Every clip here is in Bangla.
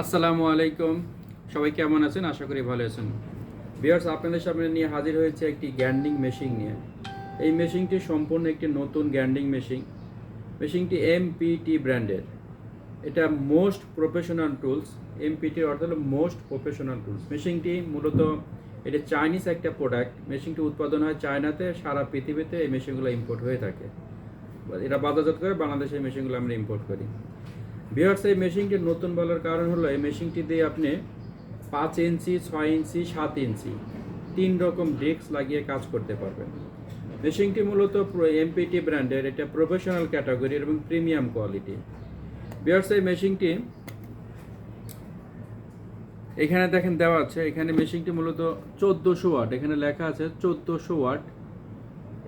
আসসালামু আলাইকুম। সবাই কেমন আছেন? আশা করি ভালো আছেন। বিয়ার্স আপনাদের সামনে নিয়ে হাজির হয়েছে একটি গ্যান্ডিং মেশিন নিয়ে। এই মেশিনটি সম্পূর্ণ একটি নতুন গ্যান্ডিং মেশিন। মেশিনটি এমপিটি ব্র্যান্ডের। এটা মোস্ট প্রফেশনাল টুলস। এমপিটির অর্থ হলো মোস্ট প্রফেশনাল টুলস। মেশিনটি মূলত এটা চাইনিজ একটা প্রোডাক্ট। মেশিনটি উৎপাদন হয় চায়নাতে, সারা পৃথিবীতে এই মেশিনগুলো ইম্পোর্ট হয়ে থাকে। এটা বাজারজাত করে বাংলাদেশে মেশিনগুলো আমরা ইম্পোর্ট করি। বিহার্স এই মেশিনটি নতুন বলার কারণ হলো, এই মেশিনটি দিয়ে আপনি পাঁচ ইঞ্চি, ছয় ইঞ্চি, সাত ইঞ্চি তিন রকম ডেস্ক লাগিয়ে কাজ করতে পারবেন। মেশিনটি মূলত এমপিটি ব্র্যান্ডের এটা প্রফেশনাল ক্যাটাগরি এবং প্রিমিয়াম কোয়ালিটি বিহার্স এই মেশিনটি এখানে দেখেন দেওয়া আছে, এখানে মেশিনটি মূলত চোদ্দোশো ওয়াট, এখানে লেখা আছে চোদ্দোশো ওয়াট,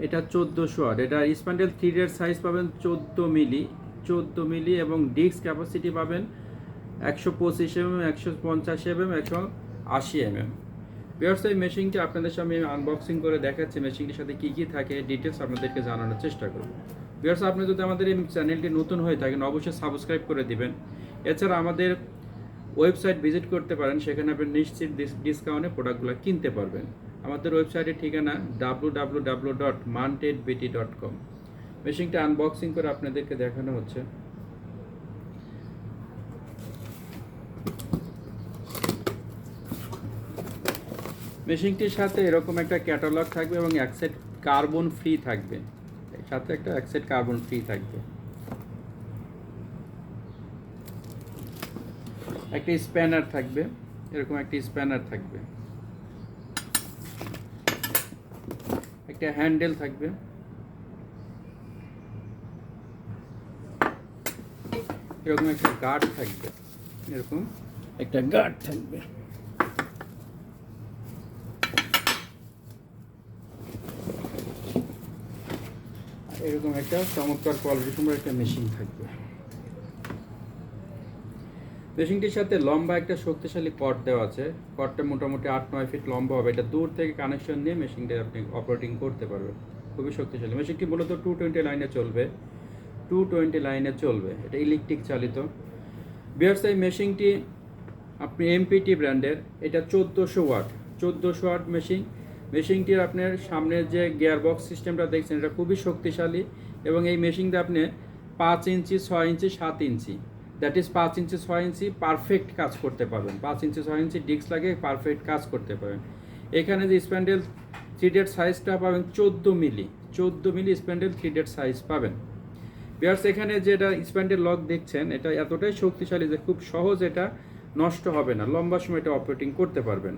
এটা চোদ্দোশো ওয়াট, এটা স্প্যান্ডেল থ্রিডের সাইজ পাবেন চোদ্দ মিলি চোদ্দ মিলি এবং ডিস্ক ক্যাপাসিটি পাবেন একশো পঁচিশ এমএম একশো পঞ্চাশ এমএম একশো আশি এমএম বিয়ার্স এই মেশিনটি আপনাদের সামনে আমি আনবক্সিং করে দেখাচ্ছি। মেশিনটির সাথে কী কী থাকে ডিটেলস আপনাদেরকে জানানোর চেষ্টা করব। বিয়ার্স আপনি যদি আমাদের এই চ্যানেলটি নতুন হয়ে থাকেন, অবশ্যই সাবস্ক্রাইব করে দিবেন। এছাড়া আমাদের ওয়েবসাইট ভিজিট করতে পারেন, সেখানে আপনি নিশ্চিত ডিসকাউন্টে প্রোডাক্টগুলো কিনতে পারবেন। আমাদের ওয়েবসাইটের ঠিকানা ডাব্লু ডাব্লু ডাব্লু ডট মানটেড বিটি ডট কম মেশিনটা আনবক্সিং করে আপনাদেরকে দেখানো হচ্ছে। মেশিনটির সাথে এরকম একটা ক্যাটালগ থাকবে এবং এক সেট কার্বন ফ্রি থাকবে। সাথে একটা এক সেট কার্বন ফ্রি থাকবে। একটা স্প্যানার থাকবে, এরকম একটা স্প্যানার থাকবে। একটা হ্যান্ডেল থাকবে। এরকম একটা গার্ড থাকবে। এরকম। একটা গার্ড থাকবে। এরকম একটা চমৎকার কোয়ালিটি সুন্দর একটা মেশিন থাকবে। মেশিনটির সাথে লম্বা একটা শক্তিশালী কট দেওয়া আছে। কটটা মোটামুটি আট নয় ফিট লম্বা হবে। এটা দূর থেকে কানেকশন নিয়ে মেশিনটা আপনি অপারেটিং করতে পারবেন। খুবই শক্তিশালী। মেশিনটি মূলত টু টোয়েন্টি লাইনে চলবে। টু টোয়েন্টি লাইনে চলবে। এটা ইলেকট্রিক চালিত। বিয়ার্স এই মেশিনটি আপনি এমপিটি ব্র্যান্ডের এটা চোদ্দোশো ওয়াট। চোদ্দোশো ওয়াট মেশিন মেশিনটির আপনার সামনের যে গিয়ার বক্স সিস্টেমটা দেখছেন, এটা খুবই শক্তিশালী এবং এই মেশিনটা আপনি পাঁচ ইঞ্চি, ছয় ইঞ্চি, সাত ইঞ্চি। দ্যাট ইজ পাঁচ ইঞ্চি, ছয় ইঞ্চি পারফেক্ট কাজ করতে পারবেন। পাঁচ ইঞ্চি, ছয় ইঞ্চি ডিস্ক লাগে পারফেক্ট কাজ করতে পারবেন। এখানে যে স্প্যান্ডেল থ্রিডেড সাইজটা পাবেন চোদ্দ মিলি চোদ্দ মিলি স্প্যান্ডেল থ্রিডেড সাইজ পাবেন। বিয়ার্স এখানে যেটা স্প্যান্ডেল লক দেখছেন, এটা এতটাই শক্তিশালী যে খুব সহজ এটা নষ্ট হবে না। লম্বা সময় এটা অপারেটিং করতে পারবেন।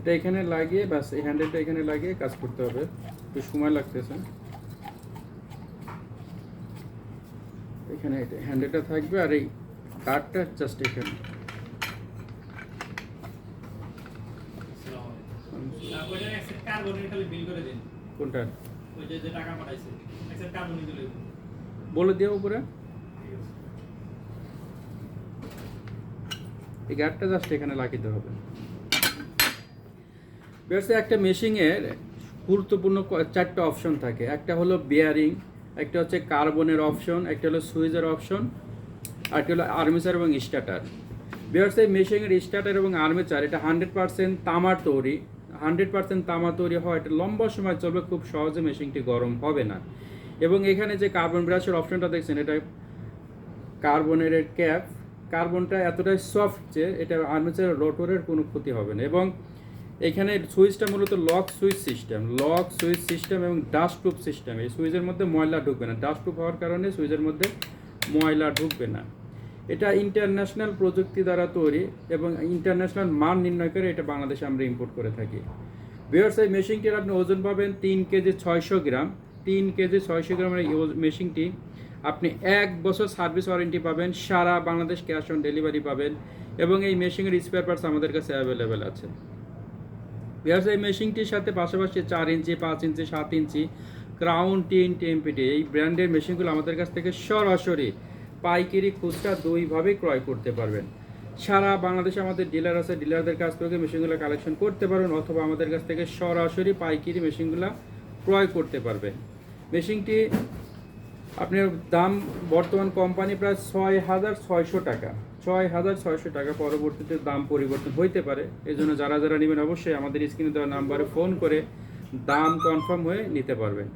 এটা এখানে লাগিয়ে, ব্যাস, এই হ্যান্ডেলটা এখানে লাগিয়ে কাজ করতে হবে। একটু সময় লাগতেছে। এখানে হ্যান্ডেলটা থাকবে আর এই কার্ডটা জাস্ট এখানে কোনটা? বলে দিও উপরে। এই গার্ডটা জাস্ট এখানে লাগিয়ে দিতে হবে। ব্যবসায় একটা মেশিংয়ের গুরুত্বপূর্ণ চারটা অপশন থাকে। একটা হলো বিয়ারিং একটা হচ্ছে কার্বনের অপশন একটা হলো সুইচের অপশন আর একটা হলো আর্মেচার এবং স্টার্টার ব্যবসায় মেশিংয়ের স্টার্টার এবং আর্মেচার এটা হান্ড্রেড পার্সেন্ট তামার তৈরি। হান্ড্রেড পার্সেন্ট তামা তৈরি হয় এটা লম্বা সময় চলবে, খুব সহজে মেশিনটি গরম হবে না। এবং এখানে যে কার্বন ব্রাশের অপশনটা দেখছেন, এটা কার্বনের ক্যাপ কার্বনটা এতটাই সফট যে এটা আর্মেচারের রোটরের কোনো ক্ষতি হবে না। এবং এখানে সুইচটা মূলত lock switch system lock switch system এবং ডাস্ট প্রুফ সিস্টেম এই সুইচের মধ্যে ময়লা ঢুকবে না। ডাস্ট প্রুফ হওয়ার কারণে সুইচের মধ্যে ময়লা ঢুকবে না। এটা ইন্টারন্যাশনাল প্রযুক্তি দ্বারা তৈরি এবং ইন্টারন্যাশনাল মান নির্ণয় করে এটা বাংলাদেশে আমরা ইম্পোর্ট করে থাকি। বিয়ার্স এই মেশিনটির আপনি ওজন পাবেন তিন কেজি ছয়শো গ্রাম। তিন কেজি ছয়শো গ্রামের এই মেশিনটি আপনি এক বছর সার্ভিস ওয়ারেন্টি পাবেন, সারা বাংলাদেশ ক্যাশ অন ডেলিভারি পাবেন এবং এই মেশিনের স্পেয়ার পার্টস আমাদের কাছে অ্যাভেলেবেল আছে। বিয়ার্স এই মেশিনটির সাথে পাশাপাশি চার ইঞ্চি, পাঁচ ইঞ্চি, সাত ইঞ্চি ক্রাউন টিন টেম্পিটি এই ব্র্যান্ডের মেশিনগুলো আমাদের কাছ থেকে সরাসরি পাইকারি খুচরা দুইভাবে ক্রয় করতে পারবেন। সারা বাংলাদেশে আমাদের ডিলার আছে, ডিলারদের কাছ থেকে মেশিনগুলো কালেকশন করতে পারবেন অথবা আমাদের কাছ থেকে সরাসরি পাইকারি মেশিনগুলো ক্রয় করতে পারবেন। মেশিনটি আপনার দাম বর্তমান কোম্পানি প্রায় ছয় হাজার ছয়শো টাকা। ছয় হাজার ছয়শো টাকা পরবর্তীতে দাম পরিবর্তন হইতে পারে। এই জন্য যারা যারা নেবেন অবশ্যই আমাদের স্ক্রিনে দেওয়া নাম্বারে ফোন করে দাম কনফার্ম হয়ে নিতে পারবেন।